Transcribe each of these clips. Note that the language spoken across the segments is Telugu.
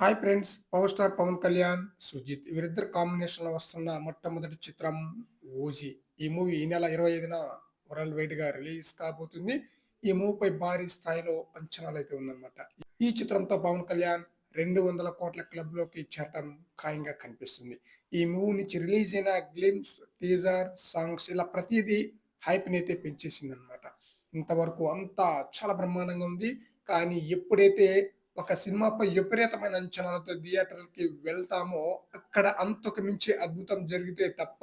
Hi friends power star Pawan Kalyan Sujeeth వీరిద్దరు కాంబినేషన్లో వస్తున్న మొట్టమొదటి చిత్రం ఓజీ. ఈ మూవీ ఈ నెల ఇరవై ఐదున వరల్డ్ వైడ్గా రిలీజ్ కాబోతుంది. ఈ మూవీపై భారీ స్థాయిలో అంచనాలు అయితే ఉందన్నమాట. ఈ చిత్రంతో పవన్ కళ్యాణ్ రెండు వందల కోట్ల క్లబ్లోకి చేరటం ఖాయంగా కనిపిస్తుంది. ఈ మూవీ నుంచి రిలీజ్ అయిన గ్లిమ్స్ టీజర్ సాంగ్స్ ఇలా ప్రతిదీ హైప్ని అయితే పెంచేసింది అనమాట ఇంతవరకు అంతా చాలా బ్రహ్మాండంగా ఉంది. కానీ ఎప్పుడైతే ఒక సినిమాపై విపరీతమైన అంచనాలతో థియేటర్‌కి వెళ్తామో, అక్కడ అంతకు మించి అద్భుతం జరిగితే తప్ప,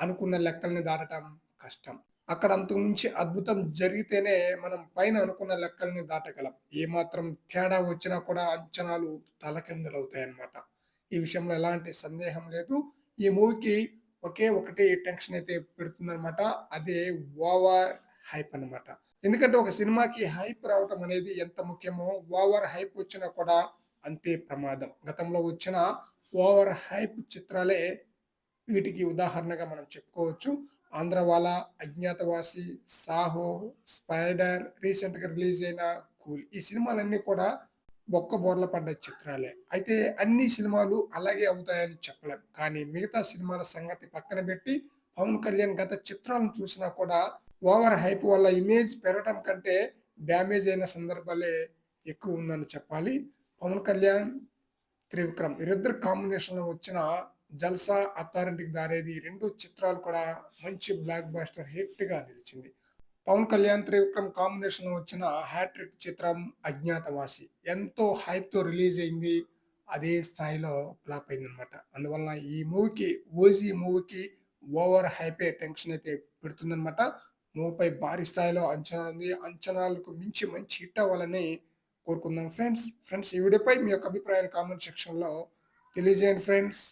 అనుకున్న లెక్కల్ని దాటడం కష్టం. అక్కడ అంతకు మించి అద్భుతం జరిగితేనే మనం పైన అనుకున్న లెక్కల్ని దాటగలం. ఏమాత్రం తేడా వచ్చినా కూడా అంచనాలు తలకిందులవుతాయన్నమాట. ఈ విషయంలో ఎలాంటి సందేహం లేదు. ఈ మూవీకి ఒకే ఒకటి టెన్షన్ అయితే పెడుతుందనమాట అదే ఓవర్ హైప్ అన్నమాట. ఎందుకంటే ఒక సినిమాకి హైప్ రావటం అనేది ఎంత ముఖ్యమో, ఓవర్ హైప్ వచ్చినా కూడా అంతే ప్రమాదం. గతంలో వచ్చిన ఓవర్ హైప్ చిత్రాలే వీటికి ఉదాహరణగా మనం చెప్పుకోవచ్చు. 'ఆంధ్రవాల', 'అజ్ఞాతవాసి', 'సాహో', 'స్పైడర్' రీసెంట్‌గా రిలీజ్ అయిన 'కూల్' ఈ సినిమాలన్నీ కూడా బొక్క బోర్ల పడ్డ చిత్రాలే. అయితే అన్ని సినిమాలు అలాగే అవుతాయని చెప్పలేం. కానీ మిగతా సినిమాల సంగతి పక్కన పెట్టి పవన్ కళ్యాణ్ గత చిత్రాలను చూసినా కూడా ఓవర్ హైప్ వల్ల ఇమేజ్ పెరగటం కంటే డ్యామేజ్ అయిన సందర్భాలే ఎక్కువ ఉందని చెప్పాలి. పవన్ కళ్యాణ్, త్రివిక్రమ్ వీరిద్దరు కాంబినేషన్‌లో వచ్చిన 'జల్సా', అథారిటీకి దారేది' రెండు చిత్రాలు కూడా మంచి బ్లాక్ బస్టర్ హిట్‌గా నిలిచింది. పవన్ కళ్యాణ్, త్రివిక్రమ్ కాంబినేషన్‌లో వచ్చిన హ్యాట్రిక్ చిత్రం 'అజ్ఞాతవాసి' ఎంతో హైప్‌తో రిలీజ్ అయింది. అదే స్థాయిలో ఫ్లాప్ అయిందనమాట అందువలన ఈ మూవీకి 'ఓజీ' మూవీకి ఓవర్ హైపే టెన్షన్ అయితే పెడుతుందనమాట నువ్వుపై భారీ స్థాయిలో అంచనాలుంది. అంచనాలకు మించి మంచి హిట్ అవ్వాలని కోరుకుందాం ఫ్రెండ్స్. ఫ్రెండ్స్ ఈ వీడియోపై మీ యొక్క అభిప్రాయాన్ని కామెంట్ సెక్షన్‌లో తెలియజేయండి ఫ్రెండ్స్.